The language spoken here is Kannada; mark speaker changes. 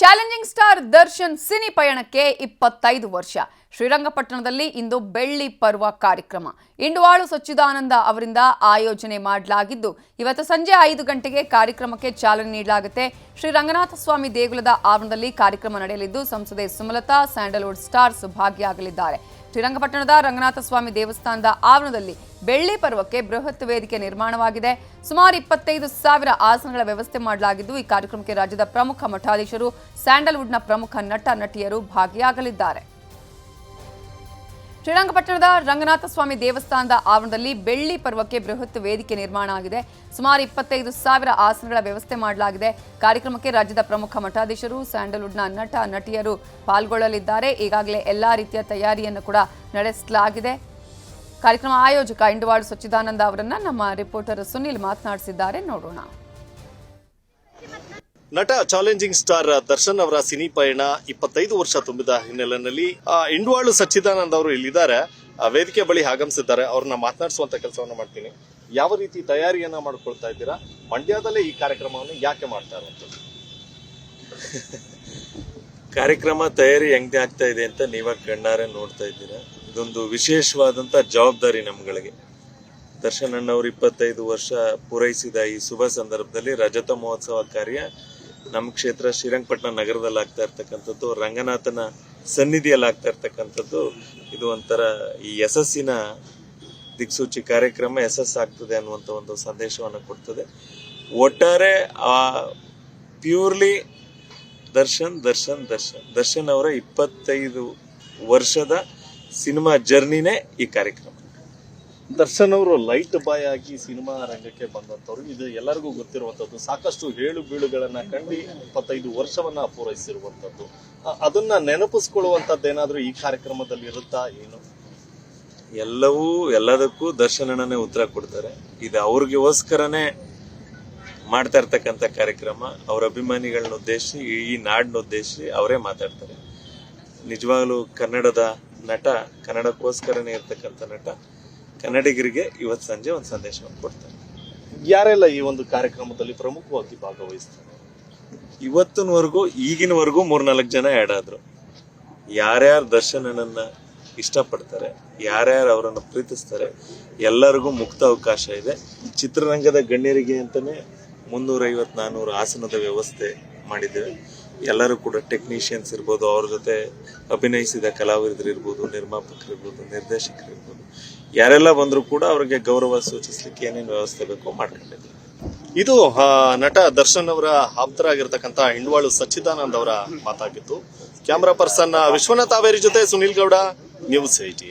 Speaker 1: ಚಾಲೆಂಜಿಂಗ್ ಸ್ಟಾರ್ ದರ್ಶನ್ ಸಿನಿ ಪಯಣಕ್ಕೆ ಇಪ್ಪತ್ತೈದು ವರ್ಷ. ಶ್ರೀರಂಗಪಟ್ಟಣದಲ್ಲಿ ಇಂದು ಬೆಳ್ಳಿ ಪರ್ವ ಕಾರ್ಯಕ್ರಮ. ಇಂಡುವಾಳು ಸಚ್ಚಿದಾನಂದ ಅವರಿಂದ ಆಯೋಜನೆ ಮಾಡಲಾಗಿದ್ದು, ಇವತ್ತು ಸಂಜೆ ಐದು ಗಂಟೆಗೆ ಕಾರ್ಯಕ್ರಮಕ್ಕೆ ಚಾಲನೆ ನೀಡಲಾಗುತ್ತೆ. ಶ್ರೀ ರಂಗನಾಥ ಸ್ವಾಮಿ ದೇಗುಲದ ಆವರಣದಲ್ಲಿ ಕಾರ್ಯಕ್ರಮ ನಡೆಯಲಿದ್ದು, ಸಂಸದೆ ಸುಮಲತಾ, ಸ್ಯಾಂಡಲ್ವುಡ್ ಸ್ಟಾರ್ಸ್ ಭಾಗಿಯಾಗಲಿದ್ದಾರೆ. ಶ್ರೀರಂಗಪಟ್ಟಣದ ರಂಗನಾಥ ಸ್ವಾಮಿ ದೇವಸ್ಥಾನದ ಆವರಣದಲ್ಲಿ ಬೆಳ್ಳಿ ಪರ್ವಕ್ಕೆ ಬೃಹತ್ ವೇದಿಕೆ ನಿರ್ಮಾಣವಾಗಿದೆ. ಸುಮಾರು ಇಪ್ಪತ್ತೈದು ಸಾವಿರ ಆಸನಗಳ ವ್ಯವಸ್ಥೆ ಮಾಡಲಾಗಿದ್ದು, ಈ ಕಾರ್ಯಕ್ರಮಕ್ಕೆ ರಾಜ್ಯದ ಪ್ರಮುಖ ಮಠಾಧೀಶರು, ಸ್ಯಾಂಡಲ್ವುಡ್ನ ಪ್ರಮುಖ ನಟ ನಟಿಯರು ಭಾಗಿಯಾಗಲಿದ್ದಾರೆ. ಶ್ರೀರಂಗಪಟ್ಟಣದ ರಂಗನಾಥ ಸ್ವಾಮಿ ದೇವಸ್ಥಾನದ ಆವರಣದಲ್ಲಿ ಬೆಳ್ಳಿ ಪರ್ವಕ್ಕೆ ಬೃಹತ್ ವೇದಿಕೆ ನಿರ್ಮಾಣ ಆಗಿದೆ. ಸುಮಾರು ಇಪ್ಪತ್ತೈದು ಸಾವಿರ ಆಸನಗಳ ವ್ಯವಸ್ಥೆ ಮಾಡಲಾಗಿದೆ. ಕಾರ್ಯಕ್ರಮಕ್ಕೆ ರಾಜ್ಯದ ಪ್ರಮುಖ ಮಠಾಧೀಶರು, ಸ್ಯಾಂಡಲ್ವುಡ್ನ ನಟ ನಟಿಯರು ಪಾಲ್ಗೊಳ್ಳಲಿದ್ದಾರೆ. ಈಗಾಗಲೇ ಎಲ್ಲಾ ರೀತಿಯ ತಯಾರಿಯನ್ನು ಕೂಡ ನಡೆಸಲಾಗಿದೆ. ಕಾರ್ಯಕ್ರಮ ಆಯೋಜಕ ಇಂಡವಾಡ್ ಸಚ್ಚಿದಾನಂದ ಅವರನ್ನ ನಮ್ಮ ರಿಪೋರ್ಟರ್ ಸುನಿಲ್ ಮಾತನಾಡಿಸಿದ್ದಾರೆ. ನೋಡೋಣ.
Speaker 2: ನಟ ಚಾಲೆಂಜಿಂಗ್ ಸ್ಟಾರ್ ದರ್ಶನ್ ಅವರ ಸಿನಿ ಪಯಣ ಇಪ್ಪತ್ತೈದು ವರ್ಷ ತುಂಬಿದ ಹಿನ್ನೆಲೆಯಲ್ಲಿ ಆ, ಇಂಡ್ವಾಳು ಸಚ್ಚಿದಾನಂದ ಅವರು ಇಲ್ಲಿದ್ದಾರೆ. ಆ, ವೇದಿಕೆ ಬಳಿ ಆಗಮಿಸಿದ್ದಾರೆ. ಅವ್ರನ್ನ ಮಾತನಾಡಿಸುವಂತ ಕೆಲಸವನ್ನು ಮಾಡ್ತೀನಿ. ಯಾವ ರೀತಿ ತಯಾರಿಯನ್ನ ಮಾಡ್ಕೊಳ್ತಾ ಇದ್ದೀರಾ? ಮಂಡ್ಯದಲ್ಲೇ ಈ ಕಾರ್ಯಕ್ರಮವನ್ನು ಯಾಕೆ ಮಾಡ್ತಾ ಇರುವಂತದ್ದು
Speaker 3: ಕಾರ್ಯಕ್ರಮ ತಯಾರಿ ಹೆಂಗೆ ಆಗ್ತಾ ಇದೆ ಅಂತ ನೀವಾಗ ಕಣ್ಣಾರೆ ನೋಡ್ತಾ ಇದ್ದೀರಾ? ಇದೊಂದು ವಿಶೇಷವಾದಂತ ಜವಾಬ್ದಾರಿ ನಮ್ಗಳಿಗೆ. ದರ್ಶನ್ ಅಣ್ಣವ್ರು ಇಪ್ಪತ್ತೈದು ವರ್ಷ ಪೂರೈಸಿದ ಈ ಶುಭ ಸಂದರ್ಭದಲ್ಲಿ ರಜತ ಮಹೋತ್ಸವ ಕಾರ್ಯ ನಮ್ಮ ಕ್ಷೇತ್ರ ಶ್ರೀರಂಗಪಟ್ಟಣ ನಗರದಲ್ಲಿ ಆಗ್ತಾ ಇರ್ತಕ್ಕಂಥದ್ದು, ರಂಗನಾಥನ ಸನ್ನಿಧಿಯಲ್ಲಿ ಆಗ್ತಾ ಇರ್ತಕ್ಕಂಥದ್ದು, ಇದು ಒಂಥರ ಈ ಯಶಸ್ಸಿನ ದಿಕ್ಸೂಚಿ ಕಾರ್ಯಕ್ರಮ ಯಶಸ್ಸಾಗ್ತದೆ ಅನ್ನುವಂಥ ಒಂದು ಸಂದೇಶವನ್ನು ಕೊಡ್ತದೆ. ಒಟ್ಟಾರೆ ಆ ಪ್ಯೂರ್ಲಿ ದರ್ಶನ್ ದರ್ಶನ್ ದರ್ಶನ್ ದರ್ಶನ್ ಅವರ ಇಪ್ಪತ್ತೈದು ವರ್ಷದ ಸಿನಿಮಾ ಜರ್ನಿನೇ ಈ ಕಾರ್ಯಕ್ರಮ.
Speaker 2: ದರ್ಶನ್ ಅವರು ಲೈಟ್ ಬಾಯ್ ಆಗಿ ಸಿನಿಮಾ ರಂಗಕ್ಕೆ ಬಂದಂತವ್ರು ಇದು ಎಲ್ಲರಿಗೂ ಗೊತ್ತಿರುವಂತದ್ದು ಸಾಕಷ್ಟು ಹೇಳು ಬೀಳುಗಳನ್ನ ಕಂಡು ಇಪ್ಪತ್ತೈದು ವರ್ಷವನ್ನ ಪೂರೈಸಿರುವಂತದ್ದು ಅದನ್ನ ನೆನಪಿಸ್ಕೊಳ್ಳುವಂತದ್ದು ಏನಾದ್ರೂ ಈ ಕಾರ್ಯಕ್ರಮದಲ್ಲಿ ಇರುತ್ತಾ ಏನು?
Speaker 3: ಎಲ್ಲವೂ ಎಲ್ಲದಕ್ಕೂ ದರ್ಶನನೇ ಉತ್ತರ ಕೊಡ್ತಾರೆ. ಇದು ಅವ್ರಿಗೋಸ್ಕರನೇ ಮಾಡ್ತಾ ಇರ್ತಕ್ಕಂಥ ಕಾರ್ಯಕ್ರಮ. ಅವ್ರ ಅಭಿಮಾನಿಗಳನ್ನ ಉದ್ದೇಶಿಸಿ ಈ ನಾಡಿನ ಉದ್ದೇಶಿಸಿ ಅವರೇ ಮಾತಾಡ್ತಾರೆ. ನಿಜವಾಗ್ಲೂ ಕನ್ನಡದ ನಟ, ಕನ್ನಡಕ್ಕೋಸ್ಕರನೇ ಇರ್ತಕ್ಕಂಥ ನಟ, ಕನ್ನಡಿಗರಿಗೆ ಇವತ್ತು ಸಂಜೆ ಒಂದು ಸಂದೇಶವನ್ನು ಕೊಡ್ತಾರೆ.
Speaker 2: ಯಾರೆಲ್ಲ ಈ ಒಂದು ಕಾರ್ಯಕ್ರಮದಲ್ಲಿ ಪ್ರಮುಖವಾಗಿ ಭಾಗವಹಿಸ್ತಾರೆ?
Speaker 3: ಇವತ್ತಿನವರೆಗೂ, ಈಗಿನವರೆಗೂ ಮೂರ್ನಾಲ್ಕು ಜನ ಆ್ಯಡ್ ಆದ್ರು. ಯಾರ್ಯಾರು ದರ್ಶನನನ್ನ ಇಷ್ಟಪಡ್ತಾರೆ, ಯಾರ್ಯಾರು ಅವರನ್ನು ಪ್ರೀತಿಸ್ತಾರೆ, ಎಲ್ಲರಿಗೂ ಮುಕ್ತ ಅವಕಾಶ ಇದೆ. ಚಿತ್ರರಂಗದ ಗಣ್ಯರಿಗೆ ಅಂತಾನೆ ಮುನ್ನೂರ ಐವತ್ ನಾನೂರು ಆಸನದ ವ್ಯವಸ್ಥೆ ಮಾಡಿದ್ದೇವೆ. ಎಲ್ಲರೂ ಕೂಡ ಟೆಕ್ನಿಷಿಯನ್ಸ್ ಇರ್ಬೋದು, ಅವ್ರ ಜೊತೆ ಅಭಿನಯಿಸಿದ ಕಲಾವಿದರು ಇರ್ಬೋದು, ನಿರ್ಮಾಪಕರು ಇರ್ಬೋದು, ನಿರ್ದೇಶಕರು ಇರ್ಬೋದು. ಯಾರೆಲ್ಲ ಬಂದರೂ ಕೂಡ ಅವರಿಗೆ ಗೌರವ ಸೂಚಿಸ್ಲಿಕ್ಕೆ ಏನೇನು ವ್ಯವಸ್ಥೆ ಬೇಕೋ ಮಾಡ್ಕೊಂಡಿದ್ದೀವಿ
Speaker 2: ಇದು ನಟ ದರ್ಶನ್ ಅವರ ಆಪ್ತರಾಗಿರ್ತಕ್ಕಂಥ ಹಿಂಡ್ವಾಳು ಸಚ್ಚಿದಾನಂದ್ ಅವರ ಮಾತಾಗಿತ್ತು ಕ್ಯಾಮರಾ ಪರ್ಸನ್ ವಿಶ್ವನಾಥ್ ಅವೇರಿ ಜೊತೆ ಸುನಿಲ್ ಗೌಡ ನ್ಯೂಸ್ ಏಟಿ